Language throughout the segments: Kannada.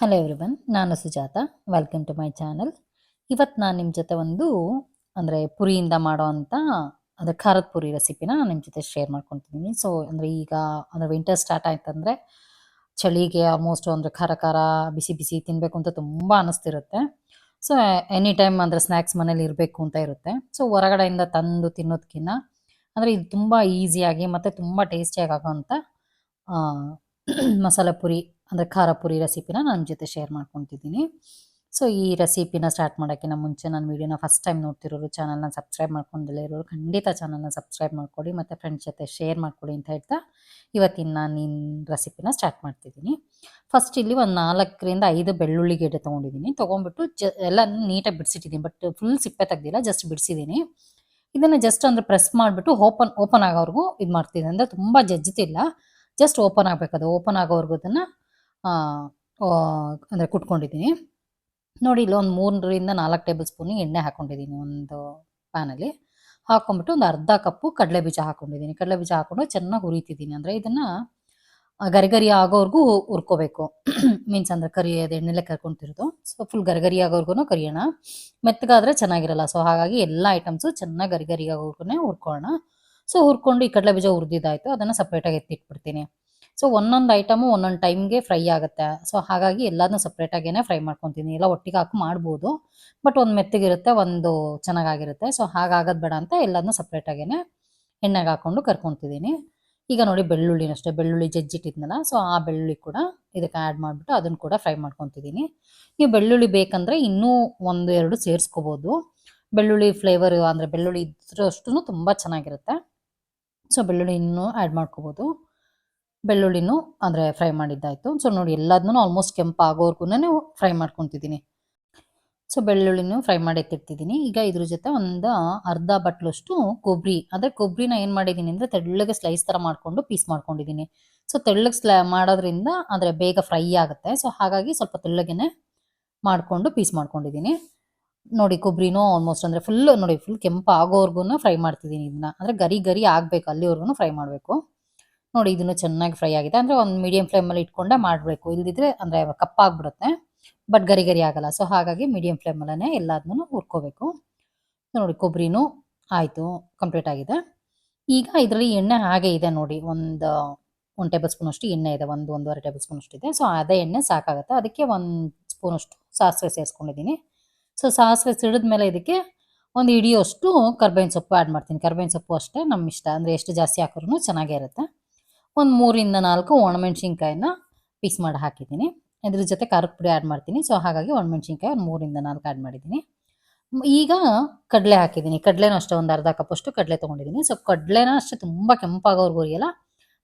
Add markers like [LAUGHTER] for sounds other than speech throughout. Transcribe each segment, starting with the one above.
ಹಲೋ ಎವ್ರಿವನ್ ನಾನು Sujata. Welcome to my channel ಇವತ್ತು ನಾನು ನಿಮ್ಮ ಜೊತೆ ಒಂದು, ಅಂದರೆ ಪುರಿಯಿಂದ ಮಾಡೋ ಅಂಥ ಅಂದರೆ ಖಾರದ ಪುರಿ ರೆಸಿಪಿನ ನಿಮ್ಮ ಜೊತೆ ಶೇರ್ ಮಾಡ್ಕೊತಿದ್ದೀನಿ ಸೊ ಅಂದರೆ ಈಗ, ಅಂದರೆ ವಿಂಟರ್ ಸ್ಟಾರ್ಟ್ ಆಯ್ತಂದರೆ, ಚಳಿಗೆ ಆಲ್ಮೋಸ್ಟ್ ಅಂದರೆ ಖಾರ ಖಾರ ಬಿಸಿ ಬಿಸಿ ತಿನ್ನಬೇಕು ಅಂತ ತುಂಬ ಅನ್ನಿಸ್ತಿರುತ್ತೆ ಸೊ ಎನಿ ಟೈಮ್ ಅಂದರೆ ಸ್ನ್ಯಾಕ್ಸ್ ಮನೇಲಿ ಇರಬೇಕು ಅಂತ ಇರುತ್ತೆ. ಸೊ ಹೊರಗಡೆಯಿಂದ ತಂದು ತಿನ್ನೋದಕ್ಕಿಂತ ಅಂದರೆ ಇದು ತುಂಬ ಈಸಿಯಾಗಿ ಮತ್ತು ತುಂಬ ಟೇಸ್ಟಿಯಾಗಿ ಆಗೋವಂಥ [CLEARS THROAT] ಮಸಾಲೆ ಪುರಿ ಅಂದರೆ ಖಾರ ಪುರಿ ರೆಸಿಪಿನ ನನ್ನ ಜೊತೆ ಶೇರ್ ಮಾಡ್ಕೊತಿದ್ದೀನಿ. ಸೊ ಈ ರೆಸಿಪಿನ ಸ್ಟಾರ್ಟ್ ಮಾಡೋಕ್ಕಿಂತ ಮುಂಚೆ ನನ್ನ ವೀಡಿಯೋನ ಫಸ್ಟ್ ಟೈಮ್ ನೋಡ್ತಿರೋರು ಚಾನಲ್ನ ಸಬ್ಸ್ಕ್ರೈಬ್ ಮಾಡ್ಕೊಂಡಿಲ್ಲ ಇರೋರು, ಖಂಡಿತ ಚಾನಲ್ನ ಸಬ್ಸ್ಕ್ರೈಬ್ ಮಾಡ್ಕೊಡಿ, ಮತ್ತು ಫ್ರೆಂಡ್ಸ್ ಜೊತೆ ಶೇರ್ ಮಾಡ್ಕೊಡಿ ಅಂತ ಹೇಳ್ತಾ ಇವತ್ತಿನ ನಾನು ನಿನ್ನ ರೆಸಿಪಿನ ಸ್ಟಾರ್ಟ್ ಮಾಡ್ತಿದ್ದೀನಿ. ಫಸ್ಟ್ ಇಲ್ಲಿ ಒಂದು ನಾಲ್ಕರಿಂದ ಐದು ಬೆಳ್ಳುಳ್ಳಿ ಗಿಡ ತೊಗೊಂಡಿದ್ದೀನಿ. ತೊಗೊಂಡ್ಬಿಟ್ಟು ಜ, ಎಲ್ಲ ನೀಟಾಗಿ ಬಿಡಿಸಿಟ್ಟಿದ್ದೀನಿ ಬಟ್ ಫುಲ್ ಸಿಪ್ಪೆ ತೆಗ್ದಿಲ್ಲ ಜಸ್ಟ್ ಬಿಡಿಸಿದ್ದೀನಿ. ಇದನ್ನು ಜಸ್ಟ್ ಅಂದರೆ ಪ್ರೆಸ್ ಮಾಡಿಬಿಟ್ಟು ಓಪನ್ ಓಪನ್ ಆಗೋವರೆಗೂ ಇದು ಮಾಡ್ತಿದ್ದೀನಿ. ಅಂದರೆ ತುಂಬ ಜಜ್ಜುತ್ತಿಲ್ಲ ಜಸ್ಟ್ ಓಪನ್ ಆಗಬೇಕದು. ಓಪನ್ ಆಗೋವರೆಗೂ ಅದನ್ನು ಅಂದರೆ ಕುಟ್ಕೊಂಡಿದ್ದೀನಿ ನೋಡಿ, ಇಲ್ಲಿ ಒಂದು ಮೂರರಿಂದ ನಾಲ್ಕು ಟೇಬಲ್ ಸ್ಪೂನಿಗೆ ಎಣ್ಣೆ ಹಾಕ್ಕೊಂಡಿದ್ದೀನಿ ಒಂದು ಪ್ಯಾನಲ್ಲಿ. ಹಾಕ್ಕೊಂಬಿಟ್ಟು ಒಂದು ಅರ್ಧ ಕಪ್ಪು ಕಡಲೆ ಬೀಜ ಹಾಕ್ಕೊಂಡಿದ್ದೀನಿ ಕಡಲೆ ಬೀಜ ಹಾಕ್ಕೊಂಡು ಚೆನ್ನಾಗಿ ಹುರಿತಿದ್ದೀನಿ ಅಂದರೆ ಇದನ್ನು ಗರಿಗರಿ ಆಗೋವರೆಗೂ ಹುರ್ಕೋಬೇಕು. [CLEARS THROAT] ಮೀನ್ಸ್ ಅಂದರೆ ಕರಿ, ಅದು ಎಣ್ಣೆಲೆ ಕರ್ಕೊಂತಿರೋದು. ಸೊ ಫುಲ್ ಗರಿಗರಿ ಆಗೋವರೆಗೂ ಕರಿಯೋಣ. ಮೆತ್ತಗಾದರೆ ಚೆನ್ನಾಗಿರಲ್ಲ. ಸೊ ಹಾಗಾಗಿ ಎಲ್ಲ ಐಟಮ್ಸು ಚೆನ್ನಾಗಿ ಗರಿಗರಿ ಆಗೋವರೆಗೂ ಹುರ್ಕೊಳ್ಳೋಣ. ಸೊ ಹುರ್ಕೊಂಡು ಈ ಕಡಲೆ ಬೀಜ ಹುರಿದಿದ್ದಾಯ್ತು. ಅದನ್ನು ಸಪ್ರೇಟಾಗಿ ಎತ್ತಿಟ್ಬಿಡ್ತೀನಿ. ಸೊ ಒಂದೊಂದು ಐಟಮು ಒಂದೊಂದು ಟೈಮ್ಗೆ ಫ್ರೈ ಆಗುತ್ತೆ. ಸೊ ಹಾಗಾಗಿ ಎಲ್ಲದನ್ನೂ ಸಪ್ರೇಟಾಗೇ ಫ್ರೈ ಮಾಡ್ಕೊತೀನಿ. ಎಲ್ಲ ಒಟ್ಟಿಗೆ ಹಾಕಿ ಮಾಡ್ಬೋದು. ಬಟ್ ಒಂದು ಮೆತ್ತಗಿರುತ್ತೆ, ಒಂದು ಚೆನ್ನಾಗಾಗಿರುತ್ತೆ. ಸೊ ಹಾಗಾಗೋದು ಬೇಡ ಅಂತ ಎಲ್ಲದನ್ನೂ ಸಪ್ರೇಟಾಗೇ ಎಣ್ಣೆಗೆ ಹಾಕ್ಕೊಂಡು ಕರ್ಕೊತಿದ್ದೀನಿ. ಈಗ ನೋಡಿ ಬೆಳ್ಳುಳ್ಳಿನ ಅಷ್ಟೇ ಬೆಳ್ಳುಳ್ಳಿ ಜಜ್ಜಿಟ್ಟಿದ್ನಲ್ಲ ಸೊ ಆ ಬೆಳ್ಳುಳ್ಳಿ ಕೂಡ ಇದಕ್ಕೆ ಆ್ಯಡ್ ಮಾಡಿಬಿಟ್ಟು ಅದನ್ನು ಕೂಡ ಫ್ರೈ ಮಾಡ್ಕೊತಿದ್ದೀನಿ. ನೀವು ಬೆಳ್ಳುಳ್ಳಿ ಬೇಕಂದರೆ ಇನ್ನೂ ಒಂದು ಎರಡು ಸೇರಿಸ್ಕೋಬೋದು. ಬೆಳ್ಳುಳ್ಳಿ ಫ್ಲೇವರ್ ಅಂದರೆ ಬೆಳ್ಳುಳ್ಳಿ ಇದ್ರಷ್ಟು ತುಂಬ ಚೆನ್ನಾಗಿರುತ್ತೆ. ಸೊ ಬೆಳ್ಳುಳ್ಳಿನೂ ಆ್ಯಡ್ ಮಾಡ್ಕೋಬೋದು. ಬೆಳ್ಳುಳ್ಳಿನೂ ಅಂದರೆ ಫ್ರೈ ಮಾಡಿದ್ದಾಯಿತು. ಸೊ ನೋಡಿ ಎಲ್ಲದನ್ನೂ ಆಲ್ಮೋಸ್ಟ್ ಕೆಂಪು ಆಗೋವರೆಗೂ ಫ್ರೈ ಮಾಡ್ಕೊತಿದ್ದೀನಿ. ಸೊ ಬೆಳ್ಳುಳ್ಳಿನೂ ಫ್ರೈ ಮಾಡಿ ಎತ್ತಿರ್ತಿದ್ದೀನಿ ಈಗ ಇದ್ರ ಜೊತೆ ಒಂದು ಅರ್ಧ ಬಟ್ಲಷ್ಟು ಕೊಬ್ಬರಿ ಅಂದರೆ ಕೊಬ್ಬರಿನ ಏನು ಮಾಡಿದ್ದೀನಿ ಅಂದರೆ ತೆಳ್ಳಗೆ ಸ್ಲೈಸ್ ಥರ ಮಾಡಿಕೊಂಡು ಪೀಸ್ ಮಾಡ್ಕೊಂಡಿದ್ದೀನಿ. ಸೊ ತೆಳ್ಳಗೆ ಸ್ಲೈ ಮಾಡೋದ್ರಿಂದ ಅಂದರೆ ಬೇಗ ಫ್ರೈ ಆಗುತ್ತೆ. ಸೊ ಹಾಗಾಗಿ ಸ್ವಲ್ಪ ತೆಳ್ಳಗೆನೆ ಮಾಡಿಕೊಂಡು ಪೀಸ್ ಮಾಡ್ಕೊಂಡಿದ್ದೀನಿ. ನೋಡಿ ಕೊಬ್ಬರಿನೂ ಆಲ್ಮೋಸ್ಟ್ ಅಂದರೆ ಫುಲ್ ನೋಡಿ ಫುಲ್ ಕೆಂಪು ಆಗೋವರೆಗೂ ಫ್ರೈ ಮಾಡ್ತಿದ್ದೀನಿ ಇದನ್ನ. ಅಂದರೆ ಗರಿ ಗರಿ ಆಗಬೇಕು ಅಲ್ಲಿವರೆಗೂ ಫ್ರೈ ಮಾಡಬೇಕು. ನೋಡಿ ಇದನ್ನು ಚೆನ್ನಾಗಿ ಫ್ರೈ ಆಗಿದೆ. ಅಂದರೆ ಒಂದು ಮೀಡಿಯಂ ಫ್ಲೇಮಲ್ಲಿ ಇಟ್ಕೊಂಡೆ ಮಾಡಬೇಕು. ಇಲ್ದಿದ್ರೆ ಅಂದರೆ ಕಪ್ಪಾಗ್ಬಿಡುತ್ತೆ ಬಟ್ ಗರಿ ಗರಿ ಆಗಲ್ಲ. ಸೊ ಹಾಗಾಗಿ ಮೀಡಿಯಂ ಫ್ಲೇಮಲ್ಲೇ ಎಲ್ಲದನ್ನೂ ಹುರ್ಕೋಬೇಕು. ನೋಡಿ ಕೊಬ್ಬರಿನೂ ಆಯಿತು ಕಂಪ್ಲೀಟ್ ಆಗಿದೆ. ಈಗ ಇದರಲ್ಲಿ ಎಣ್ಣೆ ಹಾಗೆ ಇದೆ ನೋಡಿ. ಒಂದು ಒಂದು ಟೇಬಲ್ ಸ್ಪೂನಷ್ಟು ಎಣ್ಣೆ ಇದೆ. ಒಂದು, ಒಂದೂವರೆ ಟೇಬಲ್ ಸ್ಪೂನಷ್ಟು ಇದೆ. ಸೊ ಅದೇ ಎಣ್ಣೆ ಸಾಕಾಗುತ್ತೆ. ಅದಕ್ಕೆ ಒಂದು ಸ್ಪೂನಷ್ಟು ಸಾಸಿವೆ ಸೇರಿಸ್ಕೊಂಡಿದ್ದೀನಿ. ಸೊ ಸಾಸಿವೆ ಸಿಡಿದ್ಮೇಲೆ ಇದಕ್ಕೆ ಒಂದು ಇಡಿಯೋಷ್ಟು ಕರ್ಬೇವಿನ ಸೊಪ್ಪು ಆ್ಯಡ್ ಮಾಡ್ತೀನಿ. ಕರ್ಬೇವಿನ ಸೊಪ್ಪು ಅಷ್ಟೇ ನಮ್ಮ ಇಷ್ಟ. ಅಂದರೆ ಎಷ್ಟು ಜಾಸ್ತಿ ಹಾಕಿದ್ರೂ ಚೆನ್ನಾಗೇ ಇರುತ್ತೆ. ಒಂದು ಮೂರಿಂದ ನಾಲ್ಕು ಒಣಮೆಣ್ಸಿನ್ಕಾಯಿನ ಪೀಸ್ ಮಾಡಿ ಹಾಕಿದ್ದೀನಿ. ಇದ್ರ ಜೊತೆ ಖಾರದ ಪುಡಿ ಆ್ಯಡ್ ಮಾಡ್ತೀನಿ. ಸೊ ಹಾಗಾಗಿ ಒಣಮೆಣ್ಸಿನ್ಕಾಯಿ ಒಂದು ಮೂರಿಂದ ನಾಲ್ಕು ಆ್ಯಡ್ ಮಾಡಿದ್ದೀನಿ. ಈಗ ಕಡಲೆ ಹಾಕಿದ್ದೀನಿ. ಕಡಲೆನೂ ಅಷ್ಟೇ ಒಂದು ಅರ್ಧ ಕಪ್ಪಷ್ಟು ಕಡಲೆ ತೊಗೊಂಡಿದ್ದೀನಿ. ಸೊ ಕಡಲೆನ ಅಷ್ಟೇ ತುಂಬ ಕೆಂಪಾಗೋರ್ಗು ಉರಿಯಲ್ಲ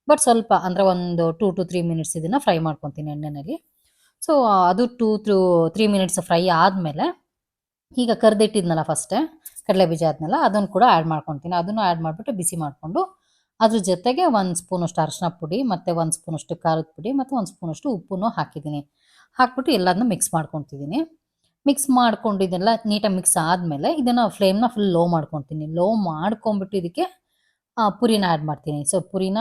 ಬಟ್ ಸ್ವಲ್ಪ ಅಂದರೆ ಒಂದು ಟೂ ಟು ತ್ರೀ ಮಿನಿಟ್ಸ್ ಇದನ್ನು ಫ್ರೈ ಮಾಡ್ಕೊತೀನಿ ಎಣ್ಣೆಯಲ್ಲಿ ಸೊ ಅದು two to three minutes fry ಆದಮೇಲೆ ಈಗ ಕರೆದಿಟ್ಟಿದ್ನಲ್ಲ ಫಸ್ಟೇ ಕಡಲೆ ಬೀಜ ಆದ್ನಲ್ಲ ಅದನ್ನು ಕೂಡ ಆ್ಯಡ್ ಮಾಡ್ಕೊತೀನಿ. ಅದನ್ನು ಆ್ಯಡ್ ಮಾಡಿಬಿಟ್ಟು ಬಿಸಿ ಮಾಡಿಕೊಂಡು ಅದ್ರ ಜೊತೆಗೆ ಒಂದು ಸ್ಪೂನಷ್ಟು ಅರಶಿನ ಪುಡಿ ಮತ್ತು ಒಂದು ಸ್ಪೂನಷ್ಟು ಖಾರದ ಪುಡಿ ಮತ್ತು ಒಂದು ಸ್ಪೂನಷ್ಟು ಉಪ್ಪನ್ನು ಹಾಕಿದ್ದೀನಿ. ಹಾಕ್ಬಿಟ್ಟು ಎಲ್ಲದನ್ನು ಮಿಕ್ಸ್ ಮಾಡ್ಕೊತಿದ್ದೀನಿ. ಮಿಕ್ಸ್ ಮಾಡ್ಕೊಂಡು ಇದೆಲ್ಲ ನೀಟಾಗಿ ಮಿಕ್ಸ್ ಆದಮೇಲೆ ಇದನ್ನು ಫ್ಲೇಮ್ನ ಫುಲ್ ಲೋ ಮಾಡ್ಕೊತೀನಿ. ಲೋ ಮಾಡ್ಕೊಂಬಿಟ್ಟು ಇದಕ್ಕೆ ಪುರಿನ ಆ್ಯಡ್ ಮಾಡ್ತೀನಿ. ಸೊ ಪುರಿನ,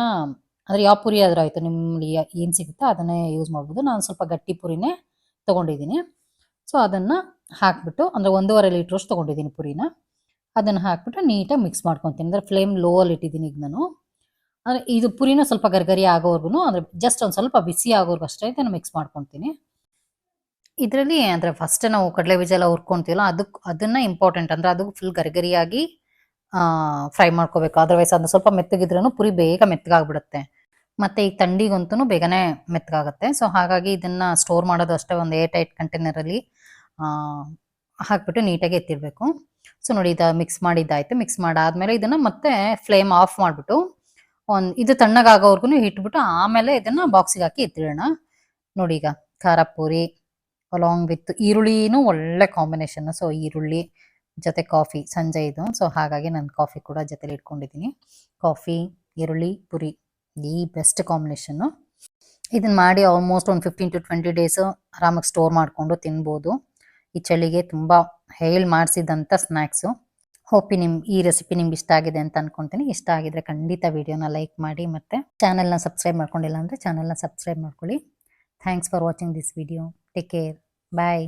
ಅಂದರೆ ಯಾವ ಪುರಿ ಆದರೂ ಆಯಿತು ನಿಮ್ಮಲ್ಲಿ ಏನು ಸಿಗುತ್ತೋ ಅದನ್ನೇ ಯೂಸ್ ಮಾಡ್ಬೋದು. ನಾನು ಸ್ವಲ್ಪ ಗಟ್ಟಿ ಪುರಿನೇ ತೊಗೊಂಡಿದ್ದೀನಿ. ಸೊ ಅದನ್ನು ಹಾಕ್ಬಿಟ್ಟು, ಅಂದರೆ ಒಂದೂವರೆ ಲೀಟ್ರಷ್ಟು ತೊಗೊಂಡಿದ್ದೀನಿ ಪುರಿನ. ಅದನ್ನು ಹಾಕ್ಬಿಟ್ಟು ನೀಟಾಗಿ ಮಿಕ್ಸ್ ಮಾಡ್ಕೊತೀನಿ. ಅಂದರೆ ಫ್ಲೇಮ್ ಲೋ ಅಲ್ಲಿ ಇಟ್ಟಿದ್ದೀನಿ ಈಗ ನಾನು. ಅಂದರೆ ಇದು ಪುರಿನ ಸ್ವಲ್ಪ ಗರ್ಗರಿ ಆಗೋವರೆಗೂ ಅಂದರೆ ಜಸ್ಟ್ ಒಂದು ಸ್ವಲ್ಪ ಬಿಸಿ ಆಗೋರ್ಗು ಅಷ್ಟೇ ಇದನ್ನು ಮಿಕ್ಸ್ ಮಾಡ್ಕೊತೀನಿ. ಇದರಲ್ಲಿ ಅಂದರೆ ಫಸ್ಟ್ ನಾವು ಕಡಲೆ ಬೀಜ ಎಲ್ಲ ಹುರ್ಕೊತೀವಲ್ಲ ಅದಕ್ಕೆ ಅದನ್ನು ಇಂಪಾರ್ಟೆಂಟ್ ಅಂದರೆ ಅದು ಫುಲ್ ಗರಿಗರಿಯಾಗಿ ಫ್ರೈ ಮಾಡ್ಕೋಬೇಕು. ಅದರ್ವೈಸ್ ಅದು ಸ್ವಲ್ಪ ಮೆತ್ತಗಿದ್ರೂ ಪುರಿ ಬೇಗ ಮೆತ್ತಗಾಗ್ಬಿಡುತ್ತೆ. ಮತ್ತು ಈ ತಂಡಿಗಂತೂ ಬೇಗನೆ ಮೆತ್ತಗಾಗುತ್ತೆ. ಸೊ ಹಾಗಾಗಿ ಇದನ್ನು ಸ್ಟೋರ್ ಮಾಡೋದು ಅಷ್ಟೇ, ಒಂದು ಏರ್ ಟೈಟ್ ಕಂಟೈನರಲ್ಲಿ ಹಾಕ್ಬಿಟ್ಟು ನೀಟಾಗಿ ಎತ್ತಿರಬೇಕು. ಸೊ ನೋಡಿ, ಇದು ಮಿಕ್ಸ್ ಮಾಡಿದ್ದಾಯ್ತು. ಮಿಕ್ಸ್ ಮಾಡಾದ್ಮೇಲೆ ಇದನ್ನ ಮತ್ತೆ ಫ್ಲೇಮ್ ಆಫ್ ಮಾಡಿಬಿಟ್ಟು ಒಂದು ಇದು ತಣ್ಣಗಾಗೋವರೆಗೂ ಇಟ್ಬಿಟ್ಟು ಆಮೇಲೆ ಇದನ್ನ ಬಾಕ್ಸಿಗೆ ಹಾಕಿ ಎತ್ತಿಡೋಣ. ನೋಡಿ ಈಗ, ಖಾರ ಪೂರಿ ಅಲಾಂಗ್ ವಿತ್ ಈರುಳ್ಳಿನೂ ಒಳ್ಳೆ ಕಾಂಬಿನೇಷನ್ ಸೊ ಈರುಳ್ಳಿ ಜೊತೆ ಕಾಫಿ ಸಂಜೆ ಇದು. ಸೊ ಹಾಗಾಗಿ ನಾನು ಕಾಫಿ ಕೂಡ ಜೊತೆಲಿ ಇಟ್ಕೊಂಡಿದ್ದೀನಿ ಕಾಫಿ ಈರುಳ್ಳಿ, ಪುರಿ, ಈ ಬೆಸ್ಟ್ ಕಾಂಬಿನೇಷನ್ನು ಇದನ್ನ ಮಾಡಿ ಆಲ್ಮೋಸ್ಟ್ ಒಂದು ಫಿಫ್ಟೀನ್ ಟು ಟ್ವೆಂಟಿ ಡೇಸ್ ಆರಾಮಾಗಿ ಸ್ಟೋರ್ ಮಾಡಿಕೊಂಡು ತಿನ್ಬೋದು. ಈ ಚಳಿಗೆ ತುಂಬ ಹೇಳಿ ಮಾಡಿಸಿದಂಥ ಸ್ನ್ಯಾಕ್ಸು ಹೋಪಿ ನಿಮ್, ಈ ರೆಸಿಪಿ ನಿಮ್ಗೆ ಇಷ್ಟ ಆಗಿದೆ ಅಂತ ಅನ್ಕೊಂತೀನಿ. ಇಷ್ಟ ಆಗಿದ್ರೆ ಖಂಡಿತ ವಿಡಿಯೋನ ಲೈಕ್ ಮಾಡಿ ಮತ್ತು ಚಾನೆಲ್ನ ಸಬ್ಸ್ಕ್ರೈಬ್ ಮಾಡ್ಕೊಂಡಿಲ್ಲ ಅಂದರೆ ಚಾನಲ್ನ ಸಬ್ಸ್ಕ್ರೈಬ್ ಮಾಡ್ಕೊಳ್ಳಿ. Thanks for watching this video. Take care. Bye.